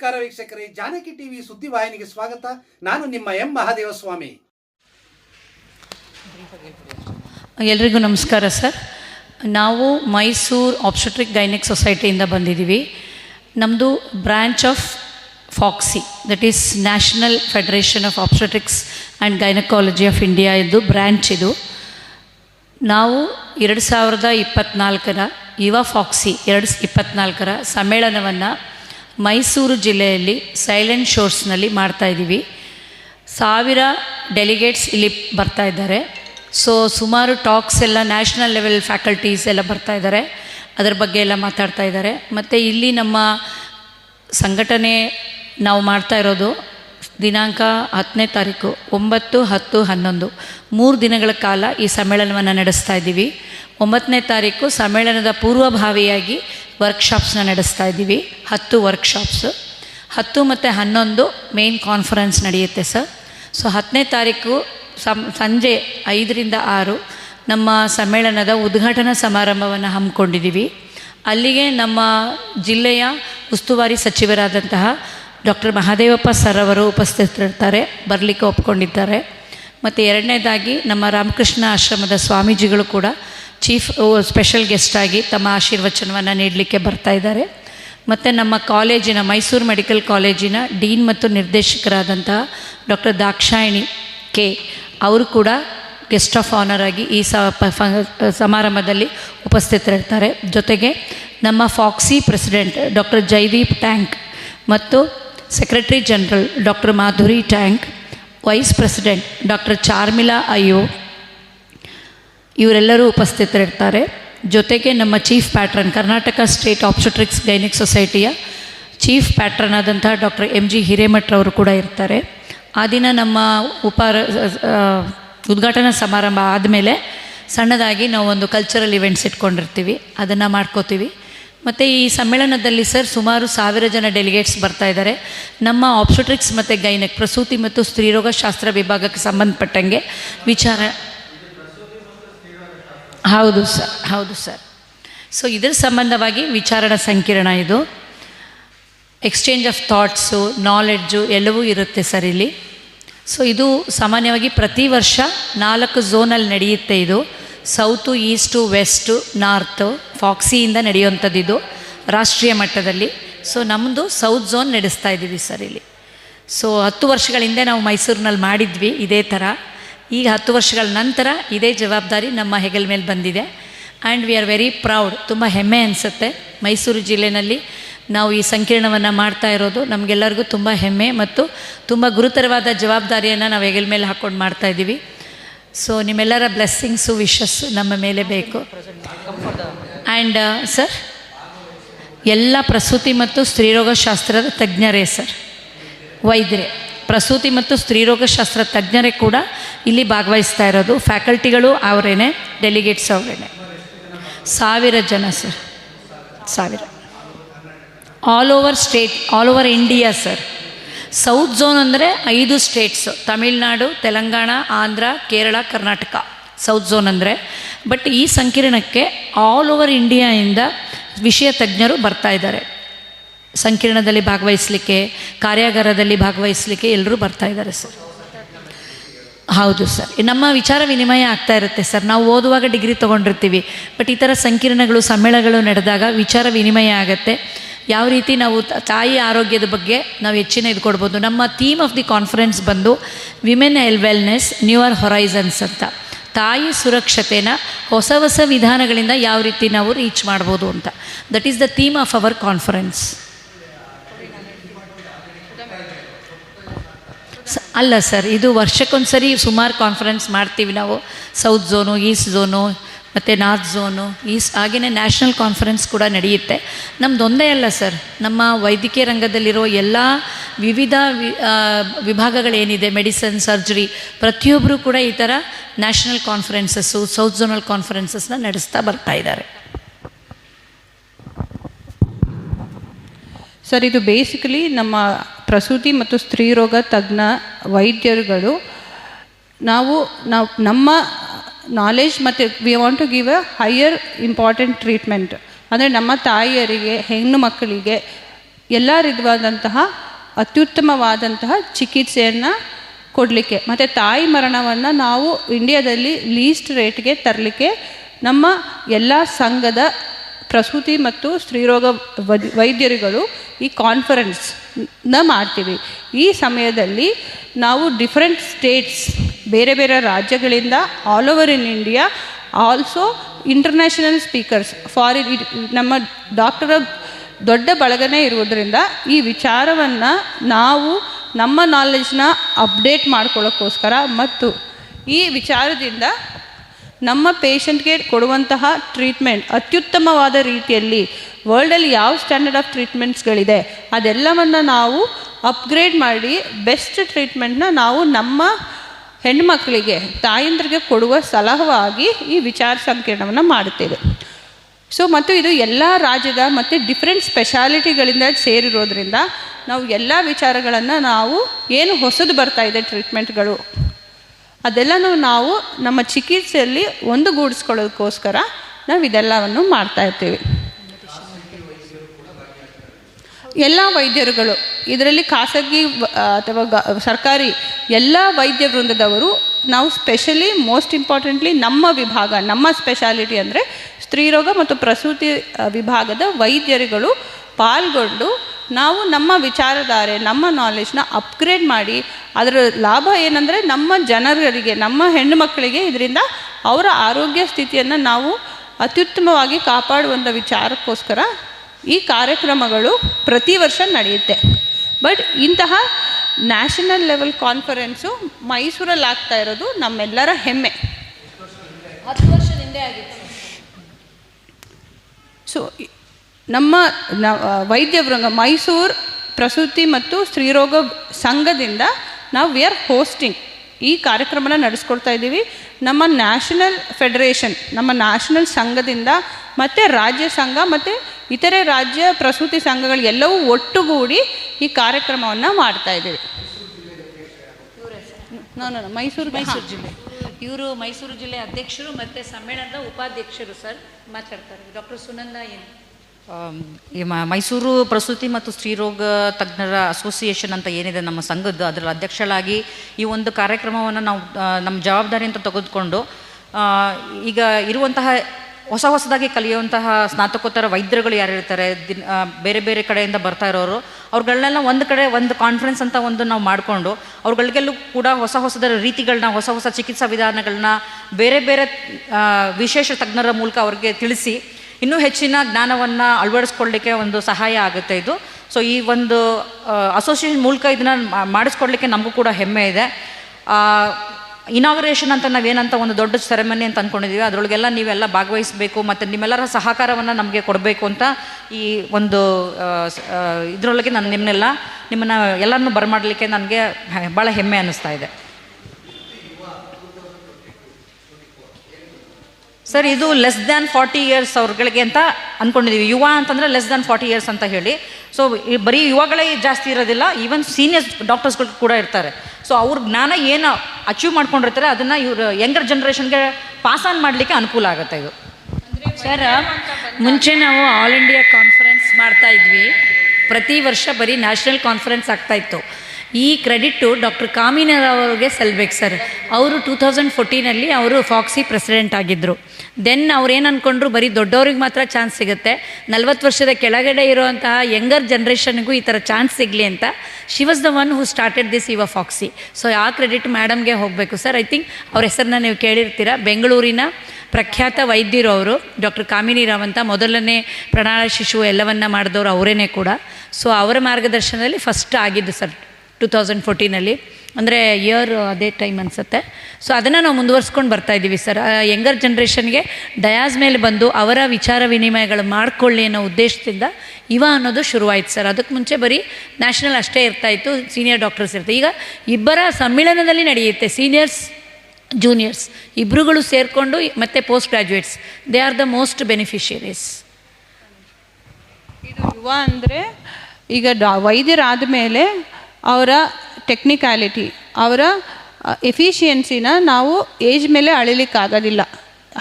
ನಮಸ್ಕಾರ ವೀಕ್ಷಕರೇ, ಜಾನಕಿ ಟಿವಿ ಸುದ್ದಿವಾಹಿನಿಗೆ ಸ್ವಾಗತ. ನಾನು ನಿಮ್ಮ ಎಂ. ಮಹಾದೇವ ಸ್ವಾಮಿ ಎಲ್ರಿಗೂ ನಮಸ್ಕಾರ ಸರ್. ನಾವು ಮೈಸೂರು ಆಪ್ಸೆಟ್ರಿಕ್ ಗೈನಿಕ್ ಸೊಸೈಟಿಯಿಂದ ಬಂದಿದ್ದೀವಿ. ನಮ್ಮದು branch of FOGSI, that is national federation of obstetrics and gynaecology of India ಇದು ಬ್ರ್ಯಾಂಚ್ ಇದು. ನಾವು ಎರಡು ಸಾವಿರದ ಇಪ್ಪತ್ತ್ನಾಲ್ಕರ ಯುವ ಫಾಕ್ಸಿ ಎರಡು ಇಪ್ಪತ್ತ್ನಾಲ್ಕರ ಸಮ್ಮೇಳನವನ್ನು ಮೈಸೂರು ಜಿಲ್ಲೆಯಲ್ಲಿ ಸೈಲೆಂಟ್ ಶೋರ್ಸ್ನಲ್ಲಿ ಮಾಡ್ತಾಯಿದ್ದೀವಿ ಸಾವಿರ ಡೆಲಿಗೇಟ್ಸ್ ಇಲ್ಲಿ ಬರ್ತಾ ಇದ್ದಾರೆ. ಸೊ ಸುಮಾರು ಟಾಕ್ಸ್ ಎಲ್ಲ ನ್ಯಾಷನಲ್ ಲೆವೆಲ್ ಫ್ಯಾಕಲ್ಟೀಸ್ ಎಲ್ಲ ಬರ್ತಾ ಇದ್ದಾರೆ. ಅದರ ಬಗ್ಗೆ ಎಲ್ಲ ಮಾತಾಡ್ತಾ ಇದ್ದಾರೆ. ಮತ್ತು ಇಲ್ಲಿ ನಮ್ಮ ಸಂಘಟನೆ ನಾವು ಮಾಡ್ತಾ ಇರೋದು ದಿನಾಂಕ ಹತ್ತನೇ ತಾರೀಕು, ಒಂಬತ್ತು, ಹತ್ತು, ಹನ್ನೊಂದು. ಮೂರು ದಿನಗಳ ಕಾಲ ಈ ಸಮ್ಮೇಳನವನ್ನು ನಡೆಸ್ತಾ ಇದ್ದೀವಿ. ಒಂಬತ್ತನೇ ತಾರೀಕು ಸಮ್ಮೇಳನದ ಪೂರ್ವಭಾವಿಯಾಗಿ ವರ್ಕ್ಶಾಪ್ಸ್ನ ನಡೆಸ್ತಾ ಇದ್ದೀವಿ. ಹತ್ತು ವರ್ಕ್ಶಾಪ್ಸು ಹತ್ತು ಮತ್ತು ಹನ್ನೊಂದು ಮೇನ್ ಕಾನ್ಫರೆನ್ಸ್ ನಡೆಯುತ್ತೆ ಸರ್. ಸೊ ಹತ್ತನೇ ತಾರೀಕು ಸಂ, ಸಂಜೆ ಐದರಿಂದ ಆರು ನಮ್ಮ ಸಮ್ಮೇಳನದ ಉದ್ಘಾಟನಾ ಸಮಾರಂಭವನ್ನು ಹಮ್ಮಿಕೊಂಡಿದ್ದೀವಿ. ಅಲ್ಲಿಗೆ ನಮ್ಮ ಜಿಲ್ಲೆಯ ಉಸ್ತುವಾರಿ ಸಚಿವರಾದಂತಹ ಡಾಕ್ಟರ್ ಮಹಾದೇವಪ್ಪ ಸರ್ ಅವರು ಉಪಸ್ಥಿತರಿರ್ತಾರೆ, ಬರಲಿಕ್ಕೆ ಒಪ್ಕೊಂಡಿದ್ದಾರೆ. ಮತ್ತು ಎರಡನೇದಾಗಿ ನಮ್ಮ ರಾಮಕೃಷ್ಣ ಆಶ್ರಮದ ಸ್ವಾಮೀಜಿಗಳು ಕೂಡ ಚೀಫ್ ಸ್ಪೆಷಲ್ ಗೆಸ್ಟಾಗಿ ತಮ್ಮ ಆಶೀರ್ವಚನವನ್ನು ನೀಡಲಿಕ್ಕೆ ಬರ್ತಾ ಇದ್ದಾರೆ. ಮತ್ತು ನಮ್ಮ ಕಾಲೇಜಿನ, ಮೈಸೂರು ಮೆಡಿಕಲ್ ಕಾಲೇಜಿನ ಡೀನ್ ಮತ್ತು ನಿರ್ದೇಶಕರಾದಂತಹ ಡಾಕ್ಟರ್ ದಾಕ್ಷಾಯಿಣಿ ಕೆ, ಅವರು ಕೂಡ ಗೆಸ್ಟ್ ಆಫ್ ಆನರ್ ಆಗಿ ಈ ಸಮಾರಂಭದಲ್ಲಿ ಉಪಸ್ಥಿತರಿರ್ತಾರೆ. ಜೊತೆಗೆ ನಮ್ಮ FOGSI president doctor Jaideep Tank ಮತ್ತು secretary general doctor Madhuri Tank vice president doctor Charmila ಅಯ್ಯೋ ಇವರೆಲ್ಲರೂ ಉಪಸ್ಥಿತರಿರ್ತಾರೆ. ಜೊತೆಗೆ ನಮ್ಮ chief patron Karnataka state obstetrics gynaec ಸೊಸೈಟಿಯ chief patron ಆದಂತಹ ಡಾಕ್ಟರ್ ಎಂ ಜಿ ಹಿರೇಮಠರವರು ಕೂಡ ಇರ್ತಾರೆ. ಆ ದಿನ ನಮ್ಮ ಉಪಾರ ಉದ್ಘಾಟನಾ ಸಮಾರಂಭ ಆದಮೇಲೆ ಸಣ್ಣದಾಗಿ ನಾವು ಒಂದು ಕಲ್ಚರಲ್ ಇವೆಂಟ್ಸ್ ಇಟ್ಕೊಂಡಿರ್ತೀವಿ. ಅದನ್ನು ಮಾಡ್ಕೋತೀವಿ. ಮತ್ತು ಈ ಸಮ್ಮೇಳನದಲ್ಲಿ ಸರ್ ಸುಮಾರು ಸಾವಿರ ಜನ ಡೆಲಿಗೇಟ್ಸ್ ಬರ್ತಾ ಇದ್ದಾರೆ. ನಮ್ಮ ಆಪ್ಸೋಟ್ರಿಕ್ಸ್ ಮತ್ತು ಗೈನಕ್ ಪ್ರಸೂತಿ ಮತ್ತು ಸ್ತ್ರೀರೋಗ ಶಾಸ್ತ್ರ ವಿಭಾಗಕ್ಕೆ ಸಂಬಂಧಪಟ್ಟಂಗೆ ವಿಚಾರ ಹೌದು ಸರ್ ಹೌದು ಸರ್. ಸೊ ಇದರ ಸಂಬಂಧವಾಗಿ ವಿಚಾರಣ ಸಂಕಿರಣ ಇದು. ಎಕ್ಸ್ಚೇಂಜ್ ಆಫ್ ಥಾಟ್ಸು ನಾಲೆಡ್ಜು ಎಲ್ಲವೂ ಇರುತ್ತೆ ಸರ್ ಇಲ್ಲಿ. ಸೊ ಇದು ಸಾಮಾನ್ಯವಾಗಿ ಪ್ರತಿ ವರ್ಷ ನಾಲ್ಕು ಝೋನಲ್ಲಿ ನಡೆಯುತ್ತೆ ಇದು. ಸೌತು ಈಸ್ಟು ವೆಸ್ಟು ನಾರ್ತು ಫಾಕ್ಸಿಯಿಂದ ನಡೆಯುವಂಥದ್ದು ಇದು ರಾಷ್ಟ್ರೀಯ ಮಟ್ಟದಲ್ಲಿ. ಸೊ ನಮ್ಮದು ಸೌತ್ ಝೋನ್ ನಡೆಸ್ತಾ ಇದ್ದೀವಿ ಸರ್ ಇಲ್ಲಿ. ಸೊ ಹತ್ತು ವರ್ಷಗಳ ಹಿಂದೆ ನಾವು ಮೈಸೂರಿನಲ್ಲಿ ಮಾಡಿದ್ವಿ ಇದೇ ಥರ. ಈಗ ಹತ್ತು ವರ್ಷಗಳ ನಂತರ ಇದೇ ಜವಾಬ್ದಾರಿ ನಮ್ಮ ಹೆಗಲ ಮೇಲೆ ಬಂದಿದೆ. And we are very proud ತುಂಬ ಹೆಮ್ಮೆ ಅನಿಸುತ್ತೆ ಮೈಸೂರು ಜಿಲ್ಲೆಯಲ್ಲಿ ನಾವು ಈ ಸಂಕೀರ್ಣವನ್ನು ಮಾಡ್ತಾ ಇರೋದು. ನಮಗೆಲ್ಲರಿಗೂ ತುಂಬ ಹೆಮ್ಮೆ ಮತ್ತು ತುಂಬ ಗುರುತರವಾದ ಜವಾಬ್ದಾರಿಯನ್ನು ನಾವು ಹೆಗಲ ಮೇಲೆ ಹಾಕ್ಕೊಂಡು ಮಾಡ್ತಾ ಇದ್ದೀವಿ. ಸೊ ನಿಮ್ಮೆಲ್ಲರ ಬ್ಲೆಸ್ಸಿಂಗ್ಸು ವಿಶಸ್ಸು ನಮ್ಮ ಮೇಲೆ ಬೇಕು. ಆ್ಯಂಡ್ ಸರ್ ಎಲ್ಲ ಪ್ರಸೂತಿ ಮತ್ತು ಸ್ತ್ರೀರೋಗ ಶಾಸ್ತ್ರದ ತಜ್ಞರೇ ಸರ್ ವೈದ್ಯರೇ. ಪ್ರಸೂತಿ ಮತ್ತು ಸ್ತ್ರೀರೋಗಶಾಸ್ತ್ರ ತಜ್ಞರೇ ಕೂಡ ಇಲ್ಲಿ ಭಾಗವಹಿಸ್ತಾ ಇರೋದು. ಫ್ಯಾಕಲ್ಟಿಗಳು ಅವರೇನೆ ಡೆಲಿಗೇಟ್ಸ್ ಅವರೇನೆ. ಸಾವಿರ ಜನ ಸರ್. ಸಾವಿರ. All over state all over India sir. South zone ಅಂದರೆ ಐದು states Tamil Nadu, Telangana, Andhra, Kerala, Karnataka. South zone ಅಂದರೆ. ಬಟ್ ಈ ಸಂಕೀರ್ಣಕ್ಕೆ ಆಲ್ ಓವರ್ ಇಂಡಿಯಾಯಿಂದ ವಿಷಯ ತಜ್ಞರು ಬರ್ತಾ ಇದ್ದಾರೆ. ಸಂಕೀರ್ಣದಲ್ಲಿ ಭಾಗವಹಿಸಲಿಕ್ಕೆ, ಕಾರ್ಯಾಗಾರದಲ್ಲಿ ಭಾಗವಹಿಸಲಿಕ್ಕೆ ಎಲ್ಲರೂ ಬರ್ತಾ ಇದ್ದಾರೆ ಸರ್. ಹೌದು ಸರ್. ನಮ್ಮ ವಿಚಾರ ವಿನಿಮಯ ಆಗ್ತಾ ಇರುತ್ತೆ ಸರ್. ನಾವು ಓದುವಾಗ ಡಿಗ್ರಿ ತೊಗೊಂಡಿರ್ತೀವಿ. ಬಟ್ ಈ ಥರ ಸಂಕೀರ್ಣಗಳು, ಸಮ್ಮೇಳನಗಳು ನಡೆದಾಗ ವಿಚಾರ ವಿನಿಮಯ ಆಗುತ್ತೆ. ಯಾವ ರೀತಿ ನಾವು ತಾಯಿ ಆರೋಗ್ಯದ ಬಗ್ಗೆ ನಾವು ಹೆಚ್ಚಿನ ಇದು ಕೊಡ್ಬೋದು. ನಮ್ಮ ಥೀಮ್ ಆಫ್ ದಿ ಕಾನ್ಫರೆನ್ಸ್ ಬಂದು ವಿಮೆನ್ ಎಲ್ ವೆಲ್ನೆಸ್, ನ್ಯೂಯರ್ ಹೊರೈಸನ್ಸ್ ಅಂತ. ತಾಯಿ ಸುರಕ್ಷತೆನ ಹೊಸ ಹೊಸ ವಿಧಾನಗಳಿಂದ ಯಾವ ರೀತಿ ನಾವು ರೀಚ್ ಮಾಡ್ಬೋದು ಅಂತ. That is the theme of our conference ಸ- ಅಲ್ಲ ಸರ್, ಇದು ವರ್ಷಕ್ಕೊಂದ್ಸರಿ ಸುಮಾರು ಕಾನ್ಫರೆನ್ಸ್ ಮಾಡ್ತೀವಿ ನಾವು. ಸೌತ್ ಝೋನು ಈಸ್ಟ್ ಝೋನು ಮತ್ತು ನಾರ್ತ್ ಝೋನು ಈಸ್ಟ್ ಹಾಗೆಯೇ ನ್ಯಾಷನಲ್ ಕಾನ್ಫರೆನ್ಸ್ ಕೂಡ ನಡೆಯುತ್ತೆ. ನಮ್ಮದೊಂದೇ ಅಲ್ಲ ಸರ್, ನಮ್ಮ ವೈದ್ಯಕೀಯ ರಂಗದಲ್ಲಿರೋ ಎಲ್ಲ ವಿವಿಧ ವಿಭಾಗಗಳೇನಿದೆ ಮೆಡಿಸನ್ ಸರ್ಜರಿ ಪ್ರತಿಯೊಬ್ಬರು ಕೂಡ ಈ ಥರ ನ್ಯಾಷನಲ್ ಕಾನ್ಫರೆನ್ಸಸ್ಸು ಸೌತ್ ಝೋನಲ್ ಕಾನ್ಫರೆನ್ಸಸ್ನ ನಡೆಸ್ತಾ ಬರ್ತಾ ಇದ್ದಾರೆ. ಸರ್, ಇದು ಬೇಸಿಕಲಿ ನಮ್ಮ ಪ್ರಸೂತಿ ಮತ್ತು ಸ್ತ್ರೀರೋಗ ತಜ್ಞ ವೈದ್ಯರುಗಳು, ನಾವು ನಾವು, ನಮ್ಮ ನಾಲೆಜ್ ಮತ್ತು we want to give a higher important treatment ಅಂದರೆ ನಮ್ಮ ತಾಯಿಯರಿಗೆ, ಹೆಣ್ಣು ಮಕ್ಕಳಿಗೆ ಎಲ್ಲ ರೀತಿಯಾದಂತಹ ಅತ್ಯುತ್ತಮವಾದಂತಹ ಚಿಕಿತ್ಸೆಯನ್ನು ಕೊಡಲಿಕ್ಕೆ. ಮತ್ತು ತಾಯಿ ಮರಣವನ್ನು ನಾವು ಇಂಡಿಯಾದಲ್ಲಿ ಲೀಸ್ಟ್ ರೇಟ್ಗೆ ತರಲಿಕ್ಕೆ ನಮ್ಮ ಎಲ್ಲ ಸಂಘದ ಪ್ರಸೂತಿ ಮತ್ತು ಸ್ತ್ರೀರೋಗ ವದ್- ವೈದ್ಯರುಗಳು ಈ ಕಾನ್ಫರೆನ್ಸ್ನ ಮಾಡ್ತೀವಿ. ಈ ಸಮಯದಲ್ಲಿ ನಾವು ಡಿಫ್ರೆಂಟ್ ಸ್ಟೇಟ್ಸ್ ಬೇರೆ ಬೇರೆ ರಾಜ್ಯಗಳಿಂದ all over in India also international speakers foreign ನಮ್ಮ ಡಾಕ್ಟರ ದೊಡ್ಡ ಬಳಗನೇ ಇರುವುದರಿಂದ ಈ ವಿಚಾರವನ್ನು ನಾವು ನಮ್ಮ ನಾಲೆಜ್ನ ಅಪ್ಡೇಟ್ ಮಾಡ್ಕೊಳ್ಳೋಕ್ಕೋಸ್ಕರ ಮತ್ತು ಈ ವಿಚಾರದಿಂದ ನಮ್ಮ ಪೇಷಂಟ್ಗೆ ಕೊಡುವಂತಹ ಟ್ರೀಟ್ಮೆಂಟ್ ಅತ್ಯುತ್ತಮವಾದ ರೀತಿಯಲ್ಲಿ ವರ್ಲ್ಡಲ್ಲಿ ಯಾವ ಸ್ಟ್ಯಾಂಡರ್ಡ್ ಆಫ್ ಟ್ರೀಟ್ಮೆಂಟ್ಸ್ಗಳಿದೆ, ಅದೆಲ್ಲವನ್ನು ನಾವು ಅಪ್ಗ್ರೇಡ್ ಮಾಡಿ ಬೆಸ್ಟ್ ಟ್ರೀಟ್ಮೆಂಟ್ನ ನಾವು ನಮ್ಮ ಹೆಣ್ಮಕ್ಳಿಗೆ, ತಾಯಂದ್ರಿಗೆ ಕೊಡುವ ಸಲಹವಾಗಿ ಈ ವಿಚಾರ ಸಂಕಿರಣವನ್ನು ಮಾಡುತ್ತೇವೆ. ಸೊ ಮತ್ತು ಇದು ಎಲ್ಲ ರಾಜ್ಯದ ಮತ್ತು ಡಿಫ್ರೆಂಟ್ ಸ್ಪೆಷಾಲಿಟಿಗಳಿಂದ ಸೇರಿರೋದ್ರಿಂದ ನಾವು ಎಲ್ಲ ವಿಚಾರಗಳನ್ನು ನಾವು ಏನು ಹೊಸದು ಬರ್ತಾ ಇದೆ ಟ್ರೀಟ್ಮೆಂಟ್ಗಳು ಅದೆಲ್ಲನೂ ನಾವು ನಮ್ಮ ಚಿಕಿತ್ಸೆಯಲ್ಲಿ ಒಂದುಗೂಡಿಸ್ಕೊಳ್ಳೋದಕ್ಕೋಸ್ಕರ ನಾವು ಇದೆಲ್ಲವನ್ನು ಮಾಡ್ತಾ ಇರ್ತೀವಿ. ಎಲ್ಲ ವೈದ್ಯರುಗಳು, ಇದರಲ್ಲಿ ಖಾಸಗಿ ಅಥವಾ ಗ ಸರ್ಕಾರಿ ಎಲ್ಲ ವೈದ್ಯ ವೃಂದದವರು ನಾವು ಸ್ಪೆಷಲಿ ಮೋಸ್ಟ್ ಇಂಪಾರ್ಟೆಂಟ್ಲಿ ನಮ್ಮ ವಿಭಾಗ, ನಮ್ಮ ಸ್ಪೆಷಾಲಿಟಿ ಅಂದರೆ ಸ್ತ್ರೀರೋಗ ಮತ್ತು ಪ್ರಸೂತಿ ವಿಭಾಗದ ವೈದ್ಯರುಗಳು ಪಾಲ್ಗೊಂಡು ನಾವು ನಮ್ಮ ವಿಚಾರಧಾರೆ, ನಮ್ಮ ನಾಲೆಜ್ನ ಅಪ್ಗ್ರೇಡ್ ಮಾಡಿ ಅದರ ಲಾಭ ಏನಂದರೆ ನಮ್ಮ ಜನರಿಗೆ, ನಮ್ಮ ಹೆಣ್ಣು ಮಕ್ಕಳಿಗೆ ಇದರಿಂದ ಅವರ ಆರೋಗ್ಯ ಸ್ಥಿತಿಯನ್ನು ನಾವು ಅತ್ಯುತ್ತಮವಾಗಿ ಕಾಪಾಡುವಂಥ ವಿಚಾರಕ್ಕೋಸ್ಕರ ಈ ಕಾರ್ಯಕ್ರಮಗಳು ಪ್ರತಿ ವರ್ಷ ನಡೆಯುತ್ತೆ. ಬಟ್ ಇಂತಹ ನ್ಯಾಷನಲ್ ಲೆವೆಲ್ ಕಾನ್ಫರೆನ್ಸು ಮೈಸೂರಲ್ಲಿ ಆಗ್ತಾ ಇರೋದು ನಮ್ಮೆಲ್ಲರ ಹೆಮ್ಮೆ. ಹತ್ತು ಹಿಂದೆ ಆಗಿತ್ತು. ಸೊ ನಮ್ಮ ವೈದ್ಯ ವೃಂಗ ಮೈಸೂರು ಪ್ರಸೂತಿ ಮತ್ತು ಸ್ತ್ರೀರೋಗ ಸಂಘದಿಂದ ನಾವು ವಿ ಆರ್ ಹೋಸ್ಟಿಂಗ್ ಈ ಕಾರ್ಯಕ್ರಮನ ನಡೆಸ್ಕೊಡ್ತಾ ಇದ್ದೀವಿ. ನಮ್ಮ ನ್ಯಾಷನಲ್ ಫೆಡರೇಷನ್ ನಮ್ಮ ನ್ಯಾಷನಲ್ ಸಂಘದಿಂದ ಮತ್ತು ರಾಜ್ಯ ಸಂಘ ಮತ್ತು ಇತರೆ ರಾಜ್ಯ ಪ್ರಸೂತಿ ಸಂಘಗಳು ಎಲ್ಲವೂ ಒಟ್ಟುಗೂಡಿ ಈ ಕಾರ್ಯಕ್ರಮವನ್ನು ಮಾಡ್ತಾ ಇದ್ದೀವಿ. ನಾನು ಮೈಸೂರು ಮೈಸೂರು ಜಿಲ್ಲೆ. ಇವರು ಮೈಸೂರು ಜಿಲ್ಲೆ ಅಧ್ಯಕ್ಷರು ಮತ್ತು ಸಮ್ಮೇಳನದ ಉಪಾಧ್ಯಕ್ಷರು ಸರ್ ಮಾತಾಡ್ತಾರೆ. ಡಾಕ್ಟರ್ ಸುನಂದ ಏನು? ಈ ಮ- ಮೈಸೂರು ಪ್ರಸೂತಿ ಮತ್ತು ಸ್ತ್ರೀರೋಗ ತಜ್ಞರ ಅಸೋಸಿಯೇಷನ್ ಅಂತ ಏನಿದೆ ನಮ್ಮ ಸಂಘದ್ದು ಅದರ ಅಧ್ಯಕ್ಷಳಾಗಿ ಈ ಒಂದು ಕಾರ್ಯಕ್ರಮವನ್ನು ನಾವು ನಮ್ಮ ಜವಾಬ್ದಾರಿ ಅಂತ ತೆಗೆದುಕೊಂಡು ಈಗ ಇರುವಂತಹ ಹೊಸ ಹೊಸದಾಗಿ ಕಲಿಯುವಂತಹ ಸ್ನಾತಕೋತ್ತರ ವೈದ್ಯರುಗಳು ಯಾರು ಇರ್ತಾರೆ? ದಿನ ಬೇರೆ ಬೇರೆ ಕಡೆಯಿಂದ ಬರ್ತಾ ಇರೋರು. ಅವ್ರುಗಳನ್ನೆಲ್ಲ ಒಂದು ಕಡೆ ಒಂದು ಕಾನ್ಫರೆನ್ಸ್ ಅಂತ ಒಂದು ನಾವು ಮಾಡಿಕೊಂಡು, ಅವ್ರುಗಳಿಗೆಲ್ಲೂ ಕೂಡ ಹೊಸ ಹೊಸದರ ರೀತಿಗಳನ್ನ ಹೊಸ ಹೊಸ ಚಿಕಿತ್ಸಾ ವಿಧಾನಗಳನ್ನ ಬೇರೆ ಬೇರೆ ವಿಶೇಷ ತಜ್ಞರ ಮೂಲಕ ಅವ್ರಿಗೆ ತಿಳಿಸಿ, ಇನ್ನೂ ಹೆಚ್ಚಿನ ಜ್ಞಾನವನ್ನು ಅಳವಡಿಸ್ಕೊಳ್ಳಿಕ್ಕೆ ಒಂದು ಸಹಾಯ ಆಗುತ್ತೆ ಇದು. ಸೊ ಈ ಒಂದು ಅಸೋಸಿಯೇಷನ್ ಮೂಲಕ ಇದನ್ನು ಮಾಡಿಸ್ಕೊಡ್ಲಿಕ್ಕೆ ನಮಗೂ ಕೂಡ ಹೆಮ್ಮೆ ಇದೆ. ಇನಾಗ್ರೇಷನ್ ಅಂತ ನಾವೇನಂತ ಒಂದು ದೊಡ್ಡ ಸೆರೆಮನಿ ಅಂತ ಅಂದ್ಕೊಂಡಿದ್ದೀವಿ ಅದರೊಳಗೆಲ್ಲ ನೀವೆಲ್ಲ ಭಾಗವಹಿಸಬೇಕು ಮತ್ತು ನಿಮ್ಮೆಲ್ಲರ ಸಹಕಾರವನ್ನು ನಮಗೆ ಕೊಡಬೇಕು ಅಂತ ಈ ಒಂದು ಇದರೊಳಗೆ ನಾನು ನಿಮ್ಮನ್ನೆಲ್ಲ ನಿಮ್ಮನ್ನು ಎಲ್ಲರನ್ನೂ ಬರಮಾಡಲಿಕ್ಕೆ ನನಗೆ ಭಾಳ ಹೆಮ್ಮೆ ಅನ್ನಿಸ್ತಾ ಇದೆ. ಸರ್, ಇದು ಲೆಸ್ ದ್ಯಾನ್ ಫಾರ್ಟಿ ಇಯರ್ಸ್ ಅವ್ರಗಳಿಗೆ ಅಂತ ಅಂದ್ಕೊಂಡಿದ್ದೀವಿ ಯುವ ಅಂತಂದರೆ ಲೆಸ್ ದ್ಯಾನ್ ಫಾರ್ಟಿ ಇಯರ್ಸ್ ಅಂತ ಹೇಳಿ. ಸೊ ಬರೀ ಯುವಗಳೇ ಜಾಸ್ತಿ ಇರೋದಿಲ್ಲ ಈವನ್ ಸೀನಿಯರ್ಸ್ ಡಾಕ್ಟರ್ಸ್ಗಳು ಕೂಡ ಇರ್ತಾರೆ. ಸೊ ಅವ್ರ ಜ್ಞಾನ ಏನು ಅಚೀವ್ ಮಾಡ್ಕೊಂಡಿರ್ತಾರೆ, ಅದನ್ನು ಇವರು ಯಂಗರ್ ಜನ್ರೇಷನ್ಗೆ ಪಾಸ್ ಆನ್ ಮಾಡಲಿಕ್ಕೆ ಅನುಕೂಲ ಆಗುತ್ತೆ ಇದು. ಸರ್ ಮುಂಚೆ ನಾವು ಆಲ್ ಇಂಡಿಯಾ ಕಾನ್ಫರೆನ್ಸ್ ಮಾಡ್ತಾ ಇದ್ವಿ. ಪ್ರತಿ ವರ್ಷ ಬರೀ ನ್ಯಾಷನಲ್ ಕಾನ್ಫರೆನ್ಸ್ ಆಗ್ತಾ ಇತ್ತು. ಈ ಕ್ರೆಡಿಟ್ಟು ಡಾಕ್ಟರ್ ಕಾಮಿನರಾವ್ ಅವ್ರಿಗೆ ಸಲ್ಬೇಕು ಸರ್. ಅವರು ಟೂ ತೌಸಂಡ್ ಫೋರ್ಟೀನಲ್ಲಿ ಅವರು ಫಾಕ್ಸಿ ಪ್ರೆಸಿಡೆಂಟ್ ಆಗಿದ್ದರು ದೆನ್ ಅವ್ರೇನು ಅಂದ್ಕೊಂಡ್ರು ಬರೀ ದೊಡ್ಡವ್ರಿಗೆ ಮಾತ್ರ ಚಾನ್ಸ್ ಸಿಗುತ್ತೆ. ನಲ್ವತ್ತು ವರ್ಷದ ಕೆಳಗಡೆ ಇರುವಂತಹ ಯಂಗರ್ ಜನ್ರೇಷನ್ಗೂ ಈ ಥರ ಚಾನ್ಸ್ ಸಿಗಲಿ ಅಂತ. She was the one who started this ಇವ ಫಾಕ್ಸಿ. ಸೊ ಆ ಕ್ರೆಡಿಟ್ ಮೇಡಮ್ಗೆ ಹೋಗಬೇಕು ಸರ್. ಐ ಥಿಂಕ್ ಅವ್ರ ಹೆಸರನ್ನ ನೀವು ಕೇಳಿರ್ತೀರ. ಬೆಂಗಳೂರಿನ ಪ್ರಖ್ಯಾತ ವೈದ್ಯರು ಅವರು, ಡಾಕ್ಟರ್ ಕಾಮಿನಿ ರಾವ್ ಅಂತ. ಮೊದಲನೇ ಪ್ರಣಾಳ ಶಿಶು ಎಲ್ಲವನ್ನ ಮಾಡಿದವರು ಅವರೇನೇ ಕೂಡ. ಸೊ ಅವರ ಮಾರ್ಗದರ್ಶನದಲ್ಲಿ ಫಸ್ಟ್ ಆಗಿದ್ದು ಸರ್. ಟೂ ತೌಸಂಡ್ ಫೋರ್ಟೀನಲ್ಲಿ ಅಂದರೆ ಇಯರ್ ಅದೇ ಟೈಮ್ ಅನಿಸುತ್ತೆ. ಸೊ ಅದನ್ನು ನಾವು ಮುಂದುವರ್ಸ್ಕೊಂಡು ಬರ್ತಾ ಇದ್ದೀವಿ ಸರ್. ಯಂಗರ್ ಜನ್ರೇಷನ್ಗೆ ಡಯಾಸ್ ಮೇಲೆ ಬಂದು ಅವರ ವಿಚಾರ ವಿನಿಮಯಗಳು ಮಾಡಿಕೊಳ್ಳಿ ಅನ್ನೋ ಉದ್ದೇಶದಿಂದ ಇವ ಅನ್ನೋದು ಶುರುವಾಯಿತು ಸರ್. ಅದಕ್ಕೆ ಮುಂಚೆ ಬರೀ ನ್ಯಾಷನಲ್ ಅಷ್ಟೇ ಇರ್ತಾಯಿತ್ತು ಸೀನಿಯರ್ ಡಾಕ್ಟರ್ಸ್ ಇರ್ತಾ. ಈಗ ಇಬ್ಬರ ಸಮ್ಮೇಳನದಲ್ಲಿ ನಡೆಯುತ್ತೆ ಸೀನಿಯರ್ಸ್ ಜೂನಿಯರ್ಸ್ ಇಬ್ಬರುಗಳು ಸೇರಿಕೊಂಡು ಮತ್ತು post graduates they are the most beneficiaries ಇದು ಯುವ ಅಂದರೆ ಈಗ ಡಾ, ವೈದ್ಯರಾದ ಮೇಲೆ ಅವರ ಟೆಕ್ನಿಕ್ಯಾಲಿಟಿ ಅವರ ಎಫಿಷಿಯನ್ಸಿನ ನಾವು ಏಜ್ ಮೇಲೆ ಅಳಿಲಿಕ್ಕಾಗೋದಿಲ್ಲ.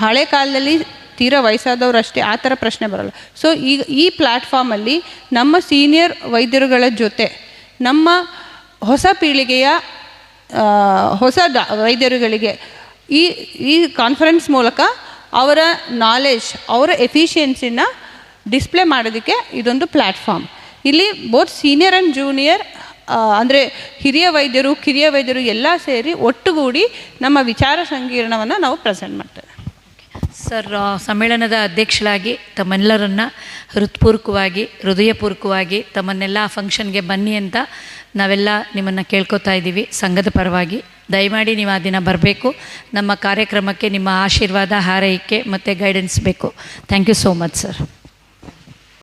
ಹಳೆ ಕಾಲದಲ್ಲಿ ತೀರಾ ವಯಸ್ಸಾದವ್ರು ಅಷ್ಟೇ ಆ ಥರ ಪ್ರಶ್ನೆ ಬರಲ್ಲ. ಸೊ ಈಗ ಈ ಪ್ಲ್ಯಾಟ್ಫಾರ್ಮಲ್ಲಿ ನಮ್ಮ ಸೀನಿಯರ್ ವೈದ್ಯರುಗಳ ಜೊತೆ ನಮ್ಮ ಹೊಸ ಪೀಳಿಗೆಯ ಹೊಸ ವೈದ್ಯರುಗಳಿಗೆ ಈ ಈ ಕಾನ್ಫರೆನ್ಸ್ ಮೂಲಕ ಅವರ ನಾಲೆಜ್ ಅವರ ಎಫಿಷಿಯನ್ಸಿನ ಡಿಸ್ಪ್ಲೇ ಮಾಡೋದಕ್ಕೆ ಇದೊಂದು ಪ್ಲ್ಯಾಟ್ಫಾರ್ಮ್ ಇಲ್ಲಿ ಬೋತ್ ಸೀನಿಯರ್ ಆ್ಯಂಡ್ ಜೂನಿಯರ್ ಅಂದರೆ ಹಿರಿಯ ವೈದ್ಯರು, ಕಿರಿಯ ವೈದ್ಯರು ಎಲ್ಲ ಸೇರಿ ಒಟ್ಟುಗೂಡಿ ನಮ್ಮ ವಿಚಾರ ಸಂಕೀರ್ಣವನ್ನು ನಾವು ಪ್ರೆಸೆಂಟ್ ಮಾಡ್ತೇವೆ. ಸರ್ ಸಮ್ಮೇಳನದ ಅಧ್ಯಕ್ಷರಾಗಿ ತಮ್ಮೆಲ್ಲರನ್ನು ಹೃತ್ಪೂರ್ವಕವಾಗಿ, ಹೃದಯಪೂರ್ವಕವಾಗಿ ತಮ್ಮನ್ನೆಲ್ಲ ಆ ಫಂಕ್ಷನ್ಗೆ ಬನ್ನಿ ಅಂತ ನಾವೆಲ್ಲ ನಿಮ್ಮನ್ನು ಕೇಳ್ಕೊತಾ ಇದ್ದೀವಿ. ಸಂಘದ ಪರವಾಗಿ ದಯಮಾಡಿ ನೀವು ಆ ದಿನ ಬರಬೇಕು. ನಮ್ಮ ಕಾರ್ಯಕ್ರಮಕ್ಕೆ ನಿಮ್ಮ ಆಶೀರ್ವಾದ, ಹಾರೈಕೆ ಮತ್ತು ಗೈಡೆನ್ಸ್ ಬೇಕು. Thank you so much sir